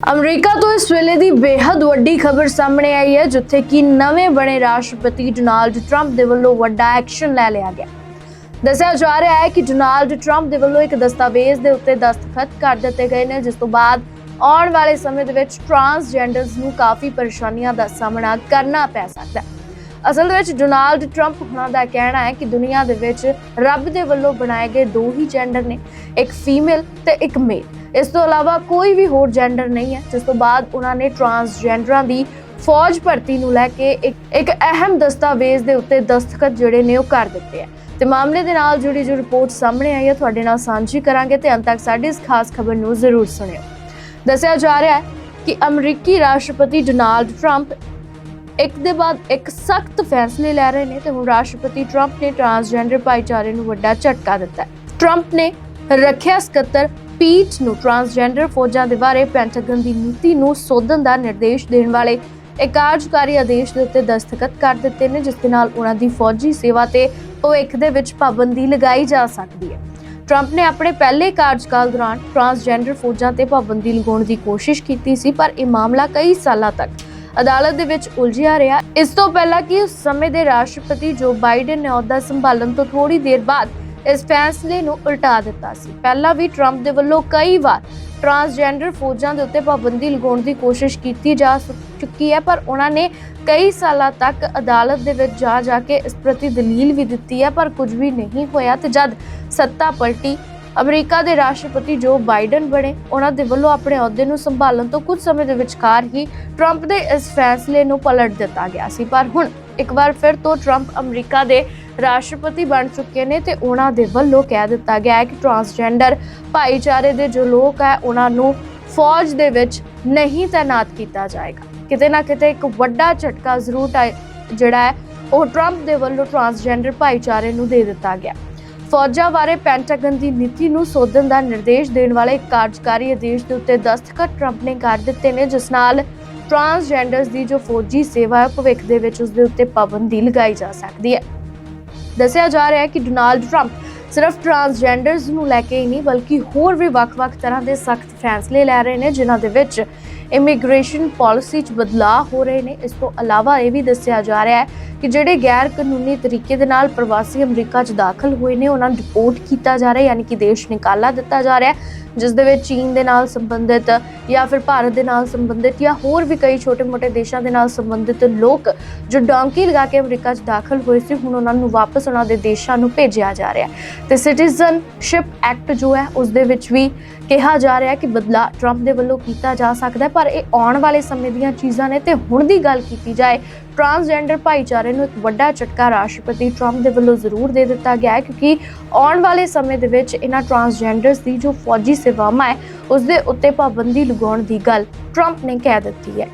America ਤੋਂ ਇਸ ਵੇਲੇ ਦੀ ਬੇहद ਵੱਡੀ ਖਬਰ ਸਾਹਮਣੇ ਆਈ ਹੈ, ਜਿੱਥੇ ਕਿ ਨਵੇਂ ਬਣੇ ਰਾਸ਼ਟਰਪਤੀ ਡੋਨਾਲਡ ਟਰੰਪ ਦੇ ਵੱਲੋਂ ਵੱਡਾ ਐਕਸ਼ਨ ਲੈ ਲਿਆ ਗਿਆ। ਦੱਸਿਆ ਜਾ ਰਿਹਾ ਹੈ ਕਿ ਡੋਨਾਲਡ ਟਰੰਪ ਦੇ ਵੱਲੋਂ ਇੱਕ ਦਸਤਾਵੇਜ਼ ਦੇ ਉੱਤੇ ਦਸਤਖਤ ਕਰ ਦਿੱਤੇ ਗਏ ਨੇ, ਜਿਸ ਤੋਂ ਬਾਅਦ ਆਉਣ ਵਾਲੇ ਸਮੇਂ ਦੇ ਵਿੱਚ ਟਰਾਂਸਜੈਂਡਰਸ ਨੂੰ ਕਾਫੀ ਪਰੇਸ਼ਾਨੀਆਂ ਦਾ ਸਾਹਮਣਾ ਕਰਨਾ ਪੈ ਸਕਦਾ ਹੈ। ਅਸਲ ਦੇ ਵਿੱਚ ਡੋਨਾਲਡ ਟਰੰਪ ਹੁਣਾਂ ਦਾ ਕਹਿਣਾ ਹੈ ਕਿ ਦੁਨੀਆ ਦੇ ਵਿੱਚ ਰੱਬ ਦੇ ਵੱਲੋਂ ਬਣਾਏ ਗਏ ਦੋ ਹੀ ਜੈਂਡਰ ਨੇ, ਇੱਕ ਫੀਮੇਲ ਤੇ ਇੱਕ ਮੇਲ ਇਸ ਤੋਂ ਇਲਾਵਾ ਕੋਈ ਵੀ ਹੋਰ ਜੈਂਡਰ ਨਹੀਂ ਹੈ, ਜਿਸ ਤੋਂ ਬਾਅਦ ਉਹਨਾਂ ਨੇ ਟਰਾਂਸਜੈਂਡਰਾਂ ਦੀ ਫੌਜ ਭਰਤੀ ਨੂੰ ਲੈ ਕੇ ਇੱਕ ਇੱਕ ਅਹਿਮ ਦਸਤਾਵੇਜ਼ ਦੇ ਉੱਤੇ ਦਸਤਖਤ ਜਿਹੜੇ ਨੇ ਉਹ ਕਰ ਦਿੱਤੇ ਆ ਤੇ ਮਾਮਲੇ ਦੇ ਨਾਲ ਜੁੜੀ ਜੋ ਰਿਪੋਰਟ ਸਾਹਮਣੇ ਆਈ ਹੈ, ਤੁਹਾਡੇ ਨਾਲ ਸਾਂਝੀ ਕਰਾਂਗੇ ਤੇ ਅੰਤ ਤੱਕ ਸਾਡੀ ਇਸ ਖਾਸ ਖਬਰ ਨੂੰ ਜ਼ਰੂਰ ਸੁਣਿਓ। ਦੱਸਿਆ ਜਾ ਰਿਹਾ ਹੈ ਕਿ ਅਮਰੀਕੀ ਰਾਸ਼ਟਰਪਤੀ ਡੋਨਾਲਡ ਟਰੰਪ ਇੱਕ ਦੇ ਬਾਅਦ ਇੱਕ ਸਖਤ ਫੈਸਲੇ ਲੈ ਰਹੇ ਨੇ ਤੇ ਹੁਣ ਰਾਸ਼ਟਰਪਤੀ ਟਰੰਪ ਨੇ ਟਰਾਂਸਜੈਂਡਰ ਭਾਈਚਾਰੇ ਨੂੰ ਵੱਡਾ ਝਟਕਾ ਦਿੱਤਾ ਹੈ। ਟਰੰਪ ਨੇ ਰੱਖਿਆ ਸਕੱਤਰ ਪੀਟ ਨੂੰ ਟਰਾਂਸਜੈਂਡਰ ਫੌਜਾਂ ਦੇ ਬਾਰੇ ਪੈਂਟਾਗਨ ਦੀ ਨੀਤੀ ਨੂੰ ਸੋਧਣ ਦਾ ਨਿਰਦੇਸ਼ ਦੇਣ ਵਾਲੇ ਇੱਕ ਕਾਰਜਕਾਰੀ ਆਦੇਸ਼ ਦੇ ਉੱਤੇ ਦਸਤਖਤ ਕਰ ਦਿੱਤੇ ਨੇ, ਜਿਸ ਦੇ ਨਾਲ ਉਹਨਾਂ ਦੀ ਫੌਜੀ ਸੇਵਾ ਤੇ ਭਵਿੱਖ ਦੇ ਵਿੱਚ ਪਾਬੰਦੀ ਲਗਾਈ ਜਾ ਸਕਦੀ ਹੈ। ਟਰੰਪ ਨੇ ਆਪਣੇ ਪਹਿਲੇ ਕਾਰਜਕਾਲ ਦੌਰਾਨ ਟਰਾਂਸਜੈਂਡਰ ਫੌਜਾਂ ਤੇ ਪਾਬੰਦੀ ਲਗਾਉਣ ਦੀ ਕੋਸ਼ਿਸ਼ ਕੀਤੀ ਸੀ, ਪਰ ਇਹ ਮਾਮਲਾ ਕਈ ਸਾਲਾਂ ਤੱਕ ਅਦਾਲਤ ਦੇ ਵਿੱਚ ਉਲਝਿਆ ਰਿਹਾ। ਇਸ ਤੋਂ ਪਹਿਲਾਂ ਕਿ ਉਸ ਸਮੇਂ ਦੇ ਰਾਸ਼ਟਰਪਤੀ ਜੋ ਬਾਈਡਨ ਨੇ ਅਹੁਦਾ ਸੰਭਾਲਣ ਤੋਂ ਥੋੜੀ ਦੇਰ ਬਾਅਦ ਇਸ ਫੈਸਲੇ ਨੂੰ ਉਲਟਾ ਦਿੱਤਾ ਸੀ। ਪਹਿਲਾਂ ਵੀ ਟਰੰਪ ਦੇ ਵੱਲੋਂ ਕਈ ਵਾਰ ਟਰਾਂਸਜੈਂਡਰ ਫੌਜਾਂ ਦੇ ਉੱਤੇ ਪਾਬੰਦੀ ਲਗਾਉਣ ਦੀ ਕੋਸ਼ਿਸ਼ ਕੀਤੀ ਜਾ ਚੁੱਕੀ ਹੈ, ਪਰ ਉਹਨਾਂ ਨੇ ਕਈ ਸਾਲਾਂ ਤੱਕ ਅਦਾਲਤ ਦੇ ਵਿੱਚ ਜਾ ਜਾ ਕੇ ਇਸ ਪ੍ਰਤੀ ਦਲੀਲ ਵੀ ਦਿੱਤੀ ਹੈ, ਪਰ ਕੁਝ ਵੀ ਨਹੀਂ ਹੋਇਆ ਤੇ ਜਦ ਸੱਤਾ ਪਲਟੀ ਅਮਰੀਕਾ ਦੇ ਰਾਸ਼ਟਰਪਤੀ ਜੋ ਬਾਈਡਨ ਬਣੇ, ਉਹਨਾਂ ਦੇ ਵੱਲੋਂ ਆਪਣੇ ਅਹੁਦੇ ਨੂੰ ਸੰਭਾਲਣ ਤੋਂ ਕੁਝ ਸਮੇਂ ਦੇ ਵਿਚਕਾਰ ਹੀ ਟਰੰਪ ਦੇ ਇਸ ਫੈਸਲੇ ਨੂੰ ਪਲਟ ਦਿੱਤਾ ਗਿਆ ਸੀ। ਪਰ ਹੁਣ ਇੱਕ ਵਾਰ ਫਿਰ ਤੋਂ ਟਰੰਪ ਅਮਰੀਕਾ ਦੇ ਰਾਸ਼ਟਰਪਤੀ ਬਣ ਚੁੱਕੇ ਨੇ ਤੇ ਉਹਨਾਂ ਦੇ ਵੱਲੋਂ ਕਹਿ ਦਿੱਤਾ ਗਿਆ ਹੈ ਕਿ ਟਰਾਂਸਜੈਂਡਰ ਭਾਈਚਾਰੇ ਦੇ ਜੋ ਲੋਕ ਹੈ, ਉਹਨਾਂ ਨੂੰ ਫੌਜ ਦੇ ਵਿੱਚ ਨਹੀਂ ਤਾਇਨਾਤ ਕੀਤਾ ਜਾਏਗਾ। ਕਿਤੇ ਨਾ ਕਿਤੇ ਇੱਕ ਵੱਡਾ ਝਟਕਾ ਜ਼ਰੂਰ ਟਾਈ- ਜਿਹੜਾ ਹੈ, ਉਹ ਟਰੰਪ ਦੇ ਵੱਲੋਂ ਟਰਾਂਸਜੈਂਡਰ ਭਾਈਚਾਰੇ ਨੂੰ ਦੇ ਦਿੱਤਾ ਗਿਆ। ਫੌਜਾਂ ਬਾਰੇ ਪੈਂਟਾਗਨ ਦੀ ਨੀਤੀ ਨੂੰ ਸੋਧਣ ਦਾ ਨਿਰਦੇਸ਼ ਦੇਣ ਵਾਲੇ ਕਾਰਜਕਾਰੀ ਆਦੇਸ਼ ਦੇ ਉੱਤੇ ਦਸਤਖਤ ਟਰੰਪ ਨੇ ਕਰ ਦਿੱਤੇ ਨੇ, ਜਿਸ ਨਾਲ ਟਰਾਂਸਜੈਂਡਰਸ ਦੀ ਜੋ ਫੌਜੀ ਸੇਵਾ ਹੈ ਭਵਿੱਖ ਦੇ ਵਿੱਚ ਉਸ ਦੇ ਉੱਤੇ ਪਾਬੰਦੀ ਲਗਾਈ ਜਾ ਸਕਦੀ ਹੈ। ਦੱਸਿਆ ਜਾ ਰਿਹਾ ਹੈ ਕਿ ਡੋਨਾਲਡ ਟਰੰਪ ਸਿਰਫ ਟਰਾਂਸਜੈਂਡਰਸ ਨੂੰ ਲੈ ਕੇ ਹੀ ਨਹੀਂ, ਬਲਕਿ ਹੋਰ ਵੀ ਵੱਖ-ਵੱਖ ਤਰ੍ਹਾਂ ਦੇ ਸਖਤ ਫੈਸਲੇ ਲੈ ਰਹੇ ਨੇ, ਜਿਨ੍ਹਾਂ ਦੇ ਵਿੱਚ ਇਮੀਗ੍ਰੇਸ਼ਨ ਪਾਲਿਸੀ 'ਚ ਬਦਲਾਅ ਹੋ ਰਹੇ ਨੇ। ਇਸ ਤੋਂ ਇਲਾਵਾ ਇਹ ਵੀ ਦੱਸਿਆ ਜਾ ਰਿਹਾ ਹੈ ਕਿ ਜਿਹੜੇ ਗੈਰ ਕਾਨੂੰਨੀ ਤਰੀਕੇ ਦੇ ਨਾਲ ਪ੍ਰਵਾਸੀ ਅਮਰੀਕਾ 'ਚ ਦਾਖਲ ਹੋਏ ਨੇ, ਉਹਨਾਂ ਨੂੰ ਡਿਪੋਰਟ ਕੀਤਾ ਜਾ ਰਿਹਾ ਯਾਨੀ ਕਿ ਦੇਸ਼ ਨਿਕਾਲਾ ਦਿੱਤਾ ਜਾ ਰਿਹਾ ਜਿਸ ਦੇ ਵਿੱਚ ਚੀਨ ਦੇ ਨਾਲ ਸੰਬੰਧਿਤ ਜਾਂ ਫਿਰ ਭਾਰਤ ਦੇ ਨਾਲ ਸੰਬੰਧਿਤ ਜਾਂ ਹੋਰ ਵੀ ਕਈ ਛੋਟੇ-ਮੋਟੇ ਦੇਸ਼ਾਂ ਦੇ ਨਾਲ ਸੰਬੰਧਿਤ ਲੋਕ ਜੋ ਡੌਂਕੀ ਲਗਾ ਕੇ ਅਮਰੀਕਾ 'ਚ ਦਾਖਲ ਹੋਏ ਸੀ, ਹੁਣ ਉਹਨਾਂ ਨੂੰ ਵਾਪਸ ਉਹਨਾਂ ਦੇ ਦੇਸ਼ਾਂ ਨੂੰ ਭੇਜਿਆ ਜਾ ਰਿਹਾ ਹੈ। ਤੇ ਸਿਟੀਜ਼ਨਸ਼ਿਪ ਐਕਟ ਜੋ ਹੈ, ਉਸ ਦੇ ਵਿੱਚ ਵੀ ਕਿਹਾ ਜਾ ਰਿਹਾ ਕਿ ਬਦਲਾ ਟਰੰਪ ਦੇ ਵੱਲੋਂ ਕੀਤਾ ਜਾ ਸਕਦਾ ਪਰ ਇਹ ਆਉਣ ਵਾਲੇ ਸਮੇਂ ਦੀਆਂ ਚੀਜ਼ਾਂ ਨੇ, ਤੇ ਹੁਣ ਦੀ ਗੱਲ ਕੀਤੀ ਜਾਏ ਟਰਾਂਸਜੈਂਡਰ ਭਾਈਚਾਰੇ ਨੂੰ ਇੱਕ ਵੱਡਾ ਝਟਕਾ ਰਾਸ਼ਟਰਪਤੀ ਟਰੰਪ ਦੇ ਵੱਲੋਂ ਜ਼ਰੂਰ ਦੇ ਦਿੱਤਾ ਗਿਆ ਹੈ, ਕਿਉਂਕਿ ਆਉਣ ਵਾਲੇ ਸਮੇਂ ਦੇ ਵਿੱਚ ਇਹਨਾਂ ਟਰਾਂਸਜੈਂਡਰਸ ਦੀ ਜੋ ਫੌਜੀ ਸੇਵਾਵਾਂ ਹੈ ਉਸ ਦੇ ਉੱਤੇ ਪਾਬੰਦੀ ਲਗਾਉਣ ਦੀ ਗੱਲ ਟਰੰਪ ਨੇ ਕਹਿ ਦਿੱਤੀ ਹੈ।